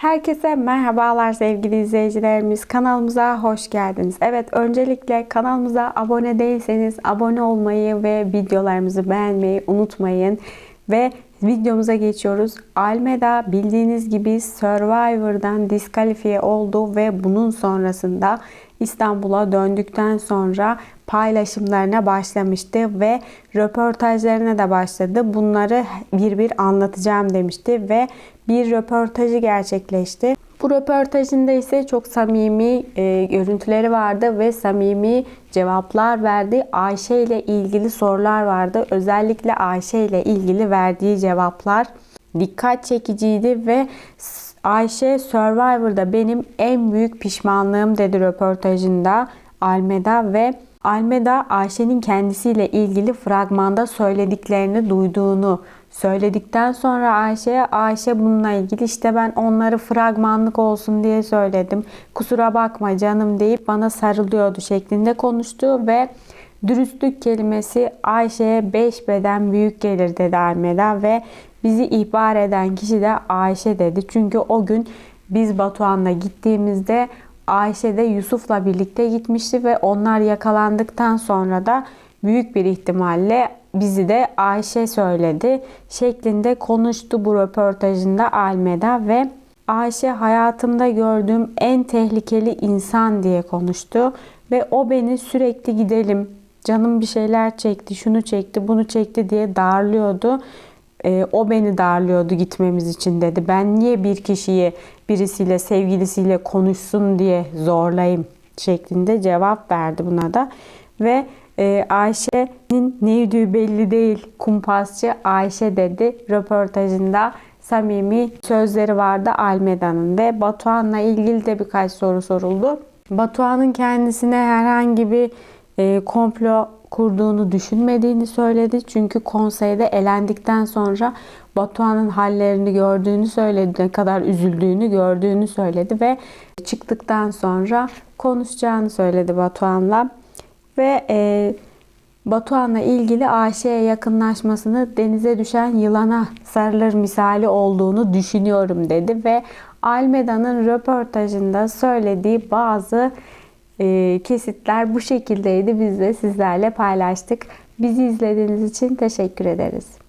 Herkese merhabalar sevgili izleyicilerimiz. Kanalımıza hoş geldiniz. Evet öncelikle kanalımıza abone değilseniz abone olmayı ve videolarımızı beğenmeyi unutmayın. Ve videomuza geçiyoruz. Almeda bildiğiniz gibi Survivor'dan diskalifiye oldu ve bunun sonrasında İstanbul'a döndükten sonra paylaşımlarına başlamıştı ve röportajlarına da başladı. Bunları bir bir anlatacağım demişti ve bir röportajı gerçekleşti. Bu röportajında ise çok samimi e, görüntüleri vardı ve samimi cevaplar verdi. Ayşe ile ilgili sorular vardı. Özellikle Ayşe ile ilgili verdiği cevaplar dikkat çekiciydi ve Ayşe Survivor'da benim en büyük pişmanlığım dedi röportajında Almeda ve Almeda Ayşe'nin kendisiyle ilgili fragmanda söylediklerini duyduğunu söyledikten sonra Ayşe'ye Ayşe bununla ilgili işte ben onları fragmanlık olsun diye söyledim. Kusura bakma canım deyip bana sarılıyordu şeklinde konuştu ve dürüstlük kelimesi Ayşe'ye 5 beden büyük gelir dedi Almeda ve bizi ihbar eden kişi de Ayşe dedi. Çünkü o gün biz Batuhan'la gittiğimizde Ayşe de Yusuf'la birlikte gitmişti ve onlar yakalandıktan sonra da büyük bir ihtimalle bizi de Ayşe söyledi şeklinde konuştu bu röportajında Almeda ve Ayşe hayatımda gördüğüm en tehlikeli insan diye konuştu ve o beni sürekli gidelim canım bir şeyler çekti şunu çekti bunu çekti diye darlıyordu. E, o beni darlıyordu gitmemiz için dedi. Ben niye bir kişiyi birisiyle sevgilisiyle konuşsun diye zorlayayım şeklinde cevap verdi buna da. Ve e, Ayşe'nin ne yediği belli değil. Kumpasçı Ayşe dedi röportajında samimi sözleri vardı Almeda'nın ve Batuhan'la ilgili de birkaç soru soruldu. Batuhan'ın kendisine herhangi bir e, komplo kurduğunu düşünmediğini söyledi. Çünkü konseyde elendikten sonra Batuhan'ın hallerini gördüğünü söyledi. Ne kadar üzüldüğünü gördüğünü söyledi ve çıktıktan sonra konuşacağını söyledi Batuhan'la. Ve e, Batuhan'la ilgili Ayşe'ye yakınlaşmasını denize düşen yılana sarılır misali olduğunu düşünüyorum dedi ve Almeda'nın röportajında söylediği bazı e, kesitler bu şekildeydi. Biz de sizlerle paylaştık. Bizi izlediğiniz için teşekkür ederiz.